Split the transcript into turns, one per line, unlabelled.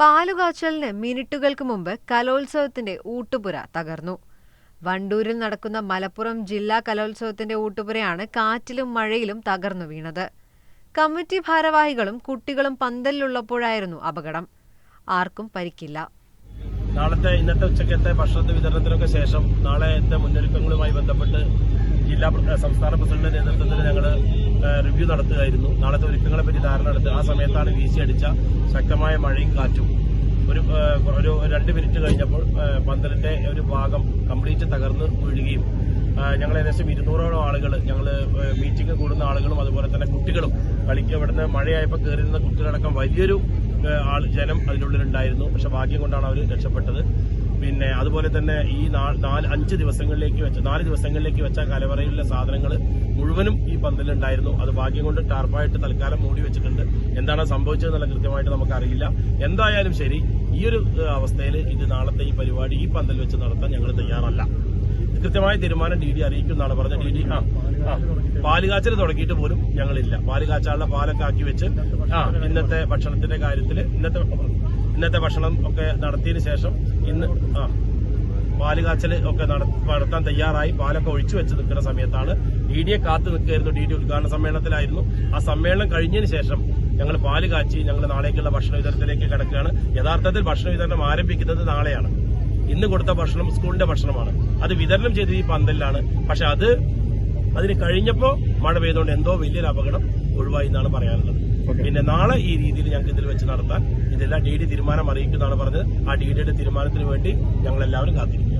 പാലുകാച്ചലിന് മിനിറ്റുകൾക്ക് മുമ്പ് കലോത്സവത്തിന്റെ ഊട്ടുപുര തകർന്നു. വണ്ടൂരിൽ നടക്കുന്ന മലപ്പുറം ജില്ലാ കലോത്സവത്തിന്റെ ഊട്ടുപുരയാണ് കാറ്റിലും മഴയിലും തകർന്നു വീണത്. കമ്മിറ്റി ഭാരവാഹികളും കുട്ടികളും പന്തലിലുള്ളപ്പോഴായിരുന്നു അപകടം. ആർക്കും പരിക്കില്ല.
നാളത്തെ ഇന്നത്തെ ഉച്ചക്കത്തെ ഭക്ഷണത്തെ വിതരണത്തിനൊക്കെ ശേഷം നാളെ മുന്നൊരുക്കങ്ങളുമായി ബന്ധപ്പെട്ട് ജില്ലാ സംസ്ഥാന പ്രസിഡന്റിന്റെ നേതൃത്വത്തിൽ ഞങ്ങൾ റിവ്യൂ നടത്തുകയായിരുന്നു. നാളത്തെ ഒരുക്കങ്ങളെ പറ്റി ധാരണ നടത്തുക ആ സമയത്താണ് വീശിയടിച്ച ശക്തമായ മഴയും കാറ്റും. ഒരു ഒരു രണ്ട് മിനിറ്റ് കഴിഞ്ഞപ്പോൾ പന്തലിന്റെ ഒരു ഭാഗം കംപ്ലീറ്റ് തകർന്ന് വീഴുകയും ഞങ്ങൾ ഏകദേശം ഇരുന്നൂറോളം ആളുകൾ ഞങ്ങൾ മീറ്റിംഗ് കൂടുന്ന ആളുകളും അതുപോലെ തന്നെ കുട്ടികളും കളിക്ക് ഇവിടുന്ന് മഴയായപ്പോൾ കയറി നിന്ന കുട്ടികളടക്കം വലിയൊരു ആൾ ജനം അതിനുള്ളിലുണ്ടായിരുന്നു. പക്ഷെ ഭാഗ്യം കൊണ്ടാണ് അവർ രക്ഷപ്പെട്ടത്. പിന്നെ അതുപോലെ തന്നെ ഈ നാല് അഞ്ച് ദിവസങ്ങളിലേക്ക് വെച്ച നാല് ദിവസങ്ങളിലേക്ക് വെച്ച കലവറയിലെ സാധനങ്ങൾ മുഴുവനും ഈ പന്തലുണ്ടായിരുന്നു അത് ഭാഗ്യം കൊണ്ട് ടാർപ്പായിട്ട് തൽക്കാലം മൂടി വെച്ചിട്ടുണ്ട്. എന്താണ് സംഭവിച്ചതെന്നുള്ള കൃത്യമായിട്ട് നമുക്കറിയില്ല. എന്തായാലും ശരി ഈ ഒരു അവസ്ഥയിൽ ഇത് നാളത്തെ ഈ പരിപാടി ഈ പന്തൽ വെച്ച് നടത്താൻ ഞങ്ങൾ തയ്യാറല്ല. കൃത്യമായ തീരുമാനം ഡി ഡി അറിയിക്കുന്നതാണ് പറഞ്ഞ ഡി ഡി ആ പാലുകാച്ചൽ തുടങ്ങിയിട്ട് പോലും ഞങ്ങളില്ല. പാൽ പാലൊക്കെ ആക്കി വെച്ച് ആ ഇന്നത്തെ ഭക്ഷണത്തിന്റെ കാര്യത്തിൽ ഇന്നത്തെ ഇന്നത്തെ ഭക്ഷണം ഒക്കെ നടത്തിയതിനു ശേഷം ഇന്ന് ആ പാൽ കാച്ചൽ ഒക്കെ നട- നടത്താൻ തയ്യാറായി. പാലൊക്കെ ഒഴിച്ചു വെച്ച് നിൽക്കുന്ന സമയത്താണ് ഡി ഡിയെ കാത്തു നിൽക്കുകയായിരുന്നു ഡി ഡി ഉദ്ഘാടന സമ്മേളനത്തിലായിരുന്നു. ആ സമ്മേളനം കഴിഞ്ഞതിന് ശേഷം ഞങ്ങൾ പാൽ കാച്ചി ഞങ്ങൾ നാളേക്കുള്ള ഭക്ഷണ വിതരണത്തിലേക്ക് കിടക്കുകയാണ്. യഥാർത്ഥത്തിൽ ഭക്ഷണ വിതരണം ആരംഭിക്കുന്നത് നാളെയാണ്. ഇന്ന് കൊടുത്ത ഭക്ഷണം സ്കൂളിന്റെ ഭക്ഷണമാണ്. അത് വിതരണം ചെയ്തത് ഈ പന്തലിലാണ്. പക്ഷെ അത് അതിന് കഴിഞ്ഞപ്പോൾ മഴ പെയ്തുകൊണ്ട് എന്തോ വലിയൊരു അപകടം ഒഴിവായി എന്നാണ് പറയാനുള്ളത്. പിന്നെ നാളെ ഈ രീതിയിൽ ഞങ്ങൾക്ക് ഇതിൽ വെച്ച് നടത്താൻ ഇതെല്ലാം ഡി ഡി തീരുമാനം അറിയിക്കുന്നതാണ് പറഞ്ഞത്. ആ ഡി ഡിയുടെ തീരുമാനത്തിന് വേണ്ടി ഞങ്ങൾ എല്ലാവരും കാത്തിരിക്കും.